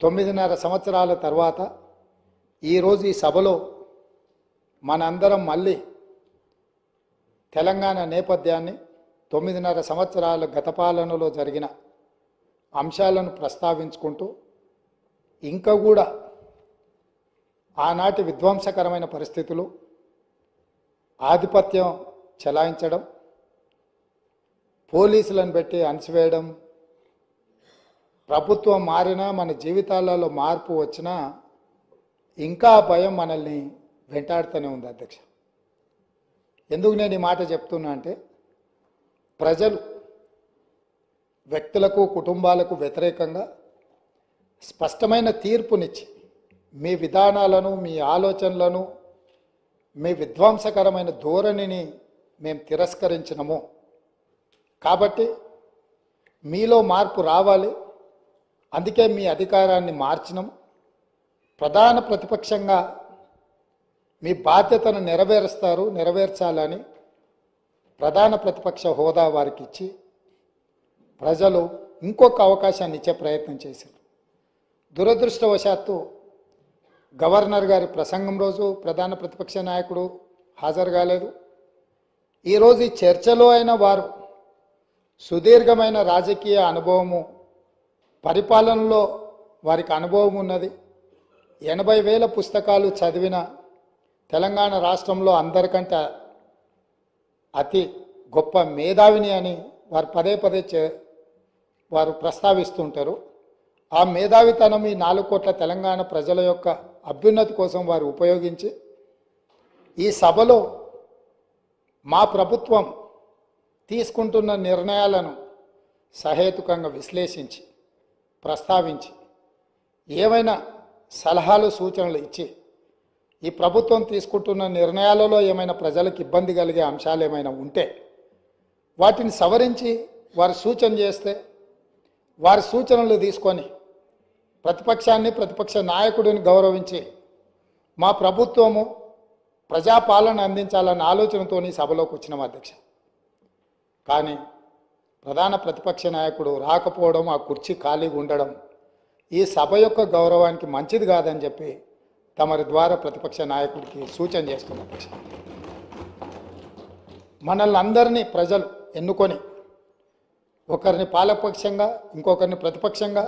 తొమ్మిదిన్నర సంవత్సరాల తర్వాత ఈరోజు ఈ సభలో మనందరం మళ్ళీ తెలంగాణ నేపథ్యాన్ని తొమ్మిదిన్నర సంవత్సరాల గత పాలనలో జరిగిన అంశాలను ప్రస్తావించుకుంటూ ఇంకా కూడా ఆనాటి విధ్వంసకరమైన పరిస్థితులు ఆధిపత్యం చెలాయించడం పోలీసులను పెట్టి అణచివేయడం ప్రభుత్వం మారినా మన జీవితాలలో మార్పు వచ్చినా ఇంకా భయం మనల్ని వెంటాడుతూనే ఉంది అధ్యక్ష. ఎందుకు నేను ఈ మాట చెప్తున్నా అంటే ప్రజలు వ్యక్తులకు కుటుంబాలకు వ్యతిరేకంగా స్పష్టమైన తీర్పునిచ్చి మీ విధానాలను మీ ఆలోచనలను మీ విధ్వంసకరమైన ధోరణిని మేము తిరస్కరించినము. కాబట్టి మీలో మార్పు రావాలి. అందుకే మీ అధికారాన్ని మార్చినాం. ప్రధాన ప్రతిపక్షంగా మీ బాధ్యతను నెరవేరుస్తారు నెరవేర్చాలని ప్రధాన ప్రతిపక్ష హోదా వారికి ఇచ్చి ప్రజలు ఇంకొక అవకాశాన్ని ఇచ్చే ప్రయత్నం చేశారు. దురదృష్టవశాత్తు గవర్నర్ గారి ప్రసంగం రోజు ప్రధాన ప్రతిపక్ష నాయకుడు హాజరు కాలేదు. ఈరోజు ఈ చర్చలో అయిన వారు సుదీర్ఘమైన రాజకీయ అనుభవము పరిపాలనలో వారికి అనుభవం ఉన్నది. ఎనభై వేల పుస్తకాలు చదివిన తెలంగాణ రాష్ట్రంలో అందరికంటే అతి గొప్ప మేధావిని అని వారు పదే పదే చే వారు ప్రస్తావిస్తుంటారు. ఆ మేధావితనం ఈ నాలుగు కోట్ల తెలంగాణ ప్రజల యొక్క అభ్యున్నతి కోసం వారు ఉపయోగించి ఈ సభలో మా ప్రభుత్వం తీసుకుంటున్న నిర్ణయాలను సహేతుకంగా విశ్లేషించి ప్రస్తావించి ఏమైనా సలహాలు సూచనలు ఇచ్చి ఈ ప్రభుత్వం తీసుకుంటున్న నిర్ణయాలలో ఏమైనా ప్రజలకు ఇబ్బంది కలిగే అంశాలు ఏమైనా ఉంటే వాటిని సవరించి వారు సూచన చేస్తే వారి సూచనలు తీసుకొని ప్రతిపక్షాన్ని ప్రతిపక్ష నాయకుడిని గౌరవించి మా ప్రభుత్వము ప్రజాపాలన అందించాలన్న ఆలోచనతో సభలోకి వచ్చినాం అధ్యక్ష. కానీ ప్రధాన ప్రతిపక్ష నాయకుడు రాకపోవడం ఆ కుర్చీ ఖాళీగా ఉండడం ఈ సభ యొక్క గౌరవానికి మంచిది కాదని చెప్పి తమరి ద్వారా ప్రతిపక్ష నాయకుడికి సూచన చేస్తున్నారు. మనల్ని అందరినీ ప్రజలు ఎన్నుకొని ఒకరిని పాలపక్షంగా ఇంకొకరిని ప్రతిపక్షంగా